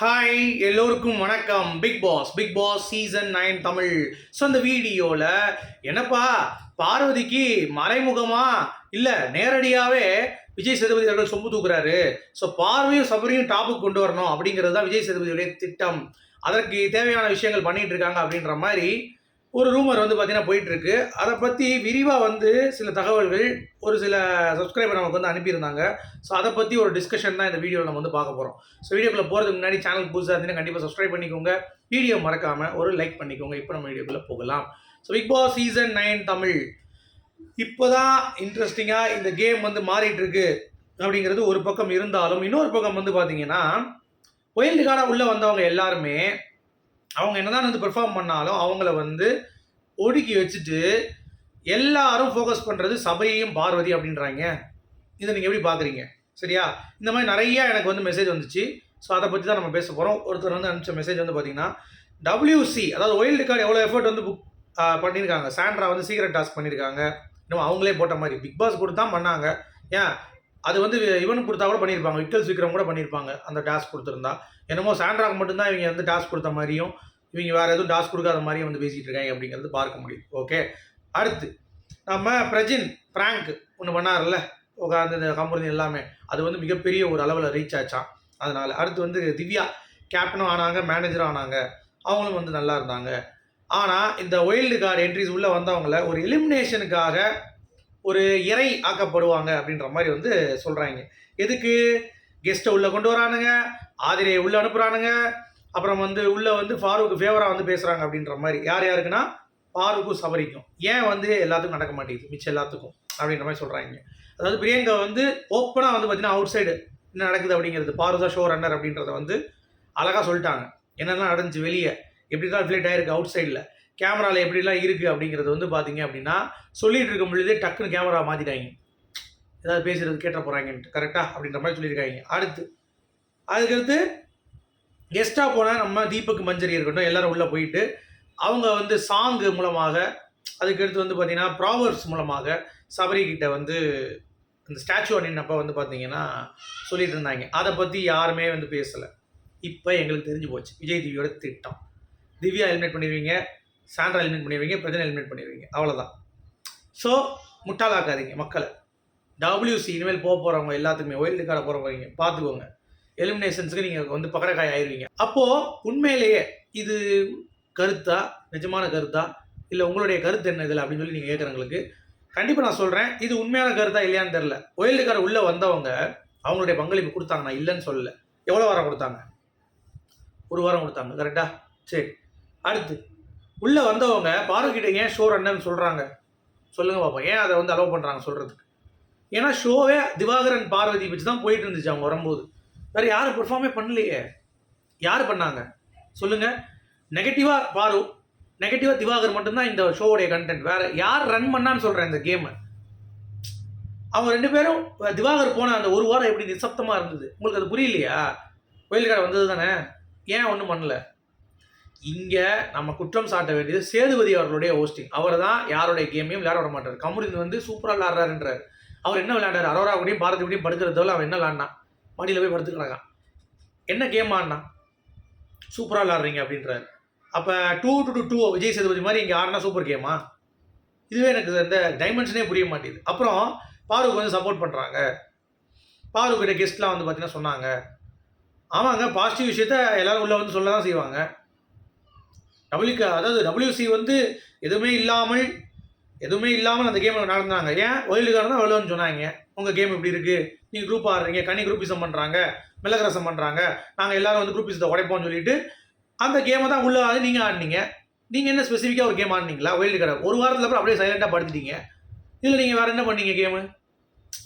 Hi எல்லோருக்கும் வணக்கம். Big boss big boss season nine Tamil. So அந்த வீடியோவில் என்னப்பா பார்வதிக்கு மறைமுகமா இல்லை நேரடியாகவே விஜய் சேதுபதி அவர்கள் சொம்பு தூக்குறாரு. ஸோ பார்வையும் சபரியும் டாப்புக்கு கொண்டு வரணும் அப்படிங்கிறது தான் விஜய் சேதுபதியுடைய திட்டம். அதற்கு தேவையான விஷயங்கள் பண்ணிகிட்டு இருக்காங்க அப்படின்ற மாதிரி ஒரு ரூமர் வந்து பார்த்தீங்கன்னா போயிட்டுருக்கு. அதை பற்றி விரிவாக வந்து சில தகவல்கள் ஒரு சில சப்ஸ்கிரைபர் நமக்கு வந்து அனுப்பியிருந்தாங்க. ஸோ அதை பற்றி ஒரு டிஸ்கஷன் தான் இந்த வீடியோவில் நம்ம வந்து பார்க்க போகிறோம் ஸோ வீடியோக்குள்ளே போகிறதுக்கு முன்னாடி சேனல் புதுசாக இருந்தீங்கன்னா கண்டிப்பாக சப்ஸ்கிரைப் பண்ணிக்கோங்க. வீடியோ மறக்காமல் ஒரு லைக் பண்ணிக்கோங்க. இப்போ நம்ம வீடியோக்குள்ளே போகலாம். So big boss season nine Tamil. இப்போ தான் இன்ட்ரெஸ்டிங்காக இந்த கேம் வந்து மாறிட்டுருக்கு அப்படிங்கிறது ஒரு பக்கம் இருந்தாலும் இன்னொரு பக்கம் வந்து பார்த்தீங்கன்னா ஒயில்டு கார்டாக உள்ளே வந்தவங்க எல்லாருமே அவங்க என்னதான் வந்து பெர்ஃபார்ம் பண்ணாலும் அவங்கள வந்து ஒடுக்கி வச்சுட்டு எல்லாரும் ஃபோக்கஸ் பண்ணுறது சபையையும் பார்வதி அப்படின்றாங்க. இதை நீங்கள் எப்படி பார்க்குறீங்க சரியா? இந்த மாதிரி நிறைய எனக்கு வந்து மெசேஜ் வந்துச்சு. ஸோ அதை பற்றி தான் நம்ம பேச போகிறோம் ஒருத்தர் வந்து அனுப்பிச்ச மெசேஜ் வந்து பார்த்தீங்கன்னா டபிள்யூசி அதாவது ஒயில்டு கார்டு எவ்வளோ எஃபர்ட் வந்து புக் பண்ணியிருக்காங்க சாண்ட்ரா வந்து சீக்ரெட் டாஸ்க் பண்ணியிருக்காங்க இன்னும் அவங்களே போட்ட மாதிரி. பிக் பாஸ் கொடுத்து தான் பண்ணாங்க. ஏன்? அது வந்து இவனுக்கு கொடுத்தா கூட பண்ணியிருப்பாங்க. விக்கல் விக்ரம் கூட பண்ணியிருப்பாங்க. அந்த டாஸ்க் கொடுத்துருந்தா. என்னமோ சாண்ட்ராக்கு மட்டும்தான் இவங்க வந்து டாஸ்க் கொடுத்த மாதிரியும் இவங்க வேறு எதுவும் டாஸ்க் கொடுக்காத மாதிரியும் வந்து பேசிகிட்டு இருக்காங்க அப்படிங்கிறது பார்க்க முடியும் ஓகே? அடுத்து நம்ம பிரஜின் பிராங்க் ஒன்று பண்ணார்ல உட்காந்து இந்த கம்பெனி எல்லாமே. அது வந்து மிகப்பெரிய ஒரு அளவில் ரீச் ஆச்சான் அதனால் அடுத்து வந்து திவ்யா கேப்டனும் ஆனாங்க மேனேஜரும் ஆனாங்க. அவங்களும் வந்து நல்லா இருந்தாங்க. ஆனால் இந்த ஒயில்டு கார்டு என்ட்ரிஸ் உள்ளே வந்தவங்கள ஒரு எலிமினேஷனுக்காக ஒரு இறை ஆக்கப்படுவாங்க அப்படின்ற மாதிரி வந்து சொல்கிறாங்க எதுக்கு? கெஸ்ட்டை உள்ளே கொண்டு வரானுங்க ஆதிரையை உள்ளே அனுப்புகிறானுங்க அப்புறம் வந்து உள்ளே வந்து ஃபாரூக்கு ஃபேவராக வந்து பேசுகிறாங்க அப்படின்ற மாதிரி. யார் யாருக்குன்னா? ஃபாரூக்கும் சபரிக்கும். ஏன் வந்து எல்லாத்துக்கும் நடக்க மாட்டேங்குது? மிச்சம் எல்லாத்துக்கும் அப்படின்ற மாதிரி சொல்கிறாங்க அதாவது பிரியங்கா வந்து ஓப்பனாக வந்து பார்த்தீங்கன்னா அவுட் சைடு என்ன நடக்குது அப்படிங்கிறது பாருதா ஷோ ரன்னர் அப்படின்றத வந்து அழகாக சொல்லிட்டாங்க. என்னென்ன நடந்துச்சு வெளியே? எப்படி தான் ரிஃப்ளெக்ட் ஆயிருக்கு அவுட் சைடில் கேமராவில் எப்படிலாம் இருக்குது அப்படிங்கிறது வந்து பார்த்தீங்க அப்படின்னா சொல்லிட்டு இருக்கும் பொழுதே டக்குன்னு கேமரா மாற்றிட்டாங்க ஏதாவது பேசுகிறது கேட்ட போகிறாங்கன்ட்டு கரெக்டாக அப்படின்ற மாதிரி சொல்லியிருக்காங்க. அடுத்து அதுக்கடுத்து கெஸ்ட்டாக போனால் நம்ம தீபக் மஞ்சரி இருக்கட்டும் எல்லோரும் உள்ளே போயிட்டு அவங்க வந்து சாங்கு மூலமாக அதுக்கடுத்து வந்து பார்த்தீங்கன்னா ப்ராவர்ஸ் மூலமாக சபரி வந்து இந்த ஸ்டாச்சு அணினப்போ வந்து பார்த்தீங்கன்னா சொல்லிட்டு இருந்தாங்க. அதை பற்றி யாருமே வந்து பேசலை. இப்போ எங்களுக்கு தெரிஞ்சு போச்சு. விஜய் டிவியோட திட்டம். திவ்யா ஹெல்மெட் பண்ணிடுவீங்க சாண்ட்ரா எலிமினேட் பண்ணிடுவீங்க பிரஜனை எலிமினேட் பண்ணிடுவீங்க. அவ்வளோதான் ஸோ முட்டாளாக்காதீங்க மக்களை. டபிள்யூசி இனிமேல் போக போகிறவங்க எல்லாத்துக்குமே ஒயில்டு கார்டை போகிறவங்க பார்த்துக்கோங்க. எலிமினேஷன்ஸுக்கு நீங்கள் வந்து பக்கடக்காய் ஆயிடுவீங்க. அப்போது உண்மையிலேயே இது கருத்தா? நிஜமான கருத்தா? இல்லை உங்களுடைய கருத்து என்ன இதில் அப்படின்னு சொல்லி நீங்கள் கேட்குறவங்களுக்கு கண்டிப்பாக நான் சொல்கிறேன் இது உண்மையான கருத்தா இல்லையான்னு தெரில ஒயில்டு கார்டு உள்ளே வந்தவங்க அவங்களுடைய பங்களிப்பு கொடுத்தாங்க நான் இல்லைன்னு சொல்லலை. எவ்வளோ வாரம் கொடுத்தாங்க? ஒரு வாரம் கொடுத்தாங்க கரெக்டாக சரி. அடுத்து. உள்ளே வந்தவங்க பாருக்கிட்ட ஏன் ஷோ ரன்னு சொல்கிறாங்க சொல்லுங்கள் பார்ப்போம் ஏன் அதை வந்து அலோவ் பண்ணுறாங்க சொல்கிறதுக்கு ஏன்னா ஷோவே திவாகரன் பார்வதி வச்சு தான் போயிட்டு இருந்துச்சு அவங்க வரும்போது. வேறு யாரும் பெர்ஃபார்மே பண்ணலையே. யார் பண்ணாங்க? சொல்லுங்கள் நெகட்டிவாக பாரு. நெகட்டிவாக திவாகர் மட்டும்தான் இந்த ஷோவுடைய கண்டென்ட் வேறு யார் ரன் பண்ணான்னு சொல்கிறேன் இந்த கேமை அவங்க ரெண்டு பேரும் திவாகர் போன அந்த ஒரு வாரம் எப்படி நிசப்தமாக இருந்தது? உங்களுக்கு அது புரியலையா? கோயில்கார வந்தது தானே ஏன் ஒன்றும் பண்ணல? இங்கே நம்ம குற்றம் சாட்ட வேண்டியது சேதுபதி அவர்களுடைய ஹோஸ்டிங் அவர் தான் யாருடைய கேமையும் விளையாட விட மாட்டார் கமருதீன் வந்து சூப்பராக விளையாடுறாருன்றார். அவர் என்ன விளையாண்டார் அரோரா கூடயும் பாரதி கூடயும் படுக்கிறதோட அவன் என்ன விளையாடினான் மடியில் போய் படுத்துக்கிறாங்க. என்ன கேம் ஆடினா சூப்பராக விளாட்றீங்க அப்படின்றார். அப்போ டூ டு டூ டூ விஜய் சேதுபதி மாதிரி இங்கே ஆடினா சூப்பர் கேமா இதுவே எனக்கு இந்த டைமென்ஷனே புரிய மாட்டேங்குது. அப்புறம் பாருக்கு வந்து சப்போர்ட் பண்ணுறாங்க பாருக்கிட்ட கெஸ்ட்லாம் வந்து பார்த்தீங்கன்னா சொன்னாங்க. ஆமாங்க பாசிட்டிவ் விஷயத்த எல்லோரும் உள்ளே வந்து சொல்ல தான் செய்வாங்க. டபிள்யூ அதாவது டபிள்யூசி வந்து எதுவுமே இல்லாமல் எதுவுமே இல்லாமல் அந்த கேம் நடந்தாங்க. ஏன்? ஒயில்டு கார்டு தான் விளையாடுன்னு சொன்னாங்க. உங்கள் கேம் இப்படி இருக்குது நீங்கள் குரூப் ஆடுறீங்க கனி குரூப்பிசம் பண்ணுறாங்க மிளகரசம் பண்ணுறாங்க நாங்கள் எல்லாரும் வந்து குரூப்பிசத்தை உடைப்போம்னு சொல்லிட்டு அந்த கேமை தான் உள்ளே ஆடி நீங்கள் ஆடினீங்க. நீங்கள் என்ன ஸ்பெசிஃபிக்காக ஒரு கேம் ஆடினீங்களா? ஒயில்டு கார்டு ஒரு வாரத்தில் அப்புறம் அப்படியே சைலண்ட்டாக படுத்துட்டீங்க. இதில் நீங்கள் வேறு என்ன பண்ணீங்க கேமு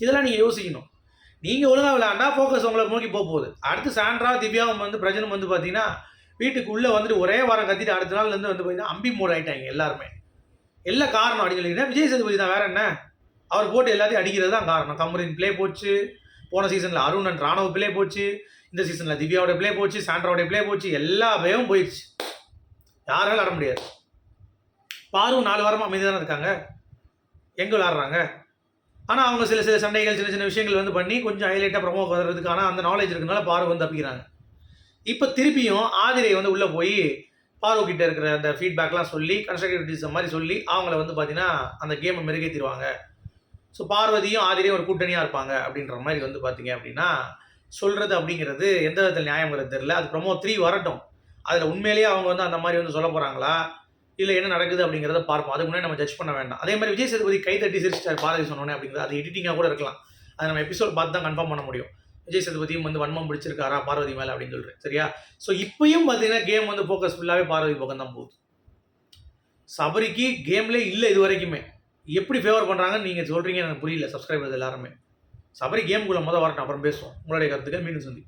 இதெல்லாம் நீங்கள் யோசிக்கணும். நீங்கள் ஒழுங்காக விளையாண்டா ஃபோக்கஸ் உங்களை நோக்கி போக போகுது. அடுத்து சாண்ட்ரா திவ்யாவும் வந்து பிரஜனும் வந்து பார்த்தீங்கன்னா வீட்டுக்கு உள்ளே வந்துட்டு ஒரே வாரம் கத்திட்டு அடுத்த நாள்லேருந்து வந்து பார்த்தீங்கன்னா அம்பி மூட் ஆகிட்டாங்க எல்லாருமே. எல்லா காரணம் அப்படின்னு சொல்லிங்கன்னா விஜய் சேதுபதி தான் வேற என்ன? அவர் போட்டு எல்லாத்தையும் அடிக்கிறது தான் காரணம். கமரின் பிளே போச்சு. போன சீசனில் அருண் அண்ட் ராணுவ பிளே போச்சு. இந்த சீசனில் திவ்யாவோட பிளே போச்சு. சாண்ட்ராவோட பிளே போச்சு. எல்லா பேவும் போயிடுச்சு. யாராலும் ஆட முடியாது. பாரும் நாலு வாரமாக அமைதி தானே இருக்காங்க. எங்கே விளாட்றாங்க ஆனால் அவங்க சில சில சண்டைகள் சின்ன சின்ன விஷயங்கள் வந்து பண்ணி கொஞ்சம் ஹைலைட்டாக ப்ரமோ வர்றதுக்கான அந்த நாலேஜ் இருக்கனால பாரு வந்து தப்பிக்கிறாங்க. இப்போ திருப்பியும் ஆதிரை வந்து உள்ளே போய் பார்வ கிட்ட இருக்கிற அந்த ஃபீட்பேக்லாம் சொல்லி கன்ஸ்ட்ரக்டிவிட்டிஸ் மாதிரி சொல்லி அவங்கள வந்து பார்த்தீங்கன்னா அந்த கேமை மெருகேற்றிடுவாங்க ஸோ பார்வதியும் ஆதிரையும் ஒரு கூட்டணியாக இருப்பாங்க அப்படின்ற மாதிரி வந்து பார்த்தீங்க அப்படின்னா சொல்கிறது அப்படிங்கிறது எந்த விதத்தில் நியாயங்கிறது தெரில அது ப்ரொமோ த்ரீ வரட்டும். அதில் உண்மையிலேயே அவங்க வந்து அந்த மாதிரி வந்து சொல்ல போகிறாங்களா இல்லை என்ன நடக்குது அப்படிங்கிறத பார்ப்போம். அதுக்கு முன்னாடி நம்ம ஜட்ஜ் பண்ண வேண்டாம். அதே மாதிரி விஜய் சேதுபதி கை தட்டி சிரிச்சிட்டார் பாரதி சொன்னோன்னே அப்படிங்கிறது அது எடிட்டிங்காக கூட இருக்கலாம். அது நம்ம எபிசோட் பார்த்து தான் கன்ஃபார்ம் பண்ண முடியும். விஜய் சேதுபதியும் வந்து வன்மம் பிடிச்சிருக்காரா பார்வதி மேலே அப்படின்னு சொல்கிறேன் சரியா? ஸோ இப்பயும் பார்த்தீங்கன்னா கேம் வந்து ஃபோக்கஸ் ஃபுல்லாகவே பார்வதி பக்கம் தான் போகுது. சபரிக்கு கேம்லே இல்லை இது வரைக்குமே. எப்படி ஃபேவர் பண்ணுறாங்கன்னு நீங்கள் சொல்கிறீங்க எனக்கு புரியல சப்ஸ்கிரைபர்ஸ் எல்லாருமே. சபரி கேம்குள்ளே மொதல் வரட்டும் அப்புறம் பேசுவோம். உங்களுடைய கருத்துக்கள் மீண்டும் சந்தி